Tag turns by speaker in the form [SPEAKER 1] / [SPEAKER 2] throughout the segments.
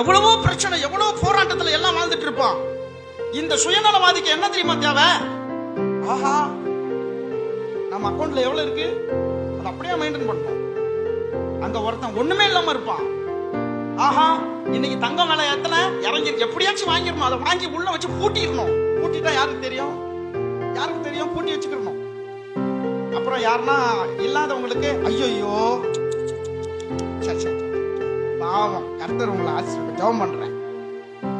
[SPEAKER 1] எவ்வளவோ பிரச்சனை எவ்வளவோ போராட்டத்துல எல்லாம் வாழ்ந்துட்டு இருப்பான் இந்த சுயநலவாதிக்கு என்ன தெரியுமா தேவை? ஆஹா நம்ம அக்கௌண்ட்ல எவ்வளவு இருக்கு? அதை அப்படியே மெயின்டைன் பண்ணணும். அங்க ஒருத்தன் ஒண்ணுமே இல்லாம இருப்பான். ஆஹா இன்னைக்கு தங்கம் வேலை எத்தனை இறங்கி எப்படியாச்சும் வாங்கிடணும். அதை வாங்கி உள்ள வச்சு பூட்டிடணும். பூட்டிட்டா யாருக்கு தெரியும்? யாருக்கு தெரியும்? பூட்டி வச்சுக்கணும் அப்புறம் யாருன்னா இல்லாதவங்களுக்கு ஐயோ பாவம். கர்த்தர் உங்களை ஆசிரியர் ஜெபம் பண்றேன்.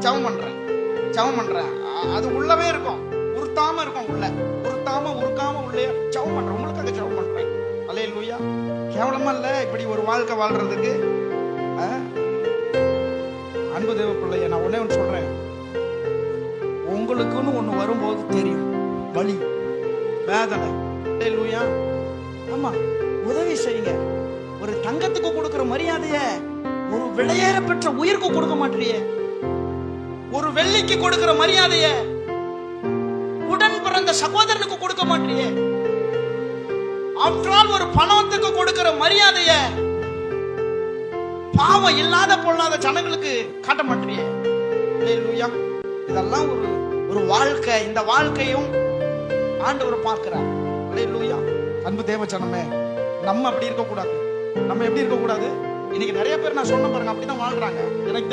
[SPEAKER 1] ஜெபம் பண்றேன். ஜெபம் பண்றேன். அது உள்ளவே இருக்கும். உருத்தாம இருக்கும் உள்ள. உருத்தாம உருக்காம உள்ளே. ஜெபம் பண்றேன். அந்த ஜெபம் பண்றேன். அலே லூயா கேவலமா இல்ல. இப்படி ஒரு வாழ்க்கை வாழ்றதுக்கு ஆ? அன்பு தேவ பிள்ளைய நான் ஒண்ணே ஒன்று சொல்றேன். உங்களுக்குன்னு ஒண்ணு வரும்போது தெரியும். வலி வேதனை. லூயா ஆமா. உதவி செய்யுங்க. ஒரு தங்கத்துக்கு கொடுக்குற மரியாதையை ஒரு விலையேற பெற்ற உயிருக்கு கொடுக்க மாட்டிய ஒரு வெள்ளிக்கு கொடுக்கிற மரியாதைய உடன் பிறந்த சகோதரனுக்கு கொடுக்க மாட்டிய ஆஃப்டர் ஒரு பணத்துக்கு கொடுக்கிற மரியாதைய பாவம் இல்லாத பொல்லாத ஜனங்களுக்கு காட்ட மாட்டிய இதெல்லாம் ஒரு ஒரு வாழ்க்கை. இந்த வாழ்க்கையும் ஆண்டவர் பார்க்கிறார். அல்லேலூயா. அன்பு தேவ ஜனமே நம்ம அப்படி இருக்க கூடாது நம்ம எப்படி இருக்க கூடாது இன்னைக்கு நிறைய பேர் நான் சொன்ன பாருங்க அப்படிதான் வாழ்றாங்க. எனக்கு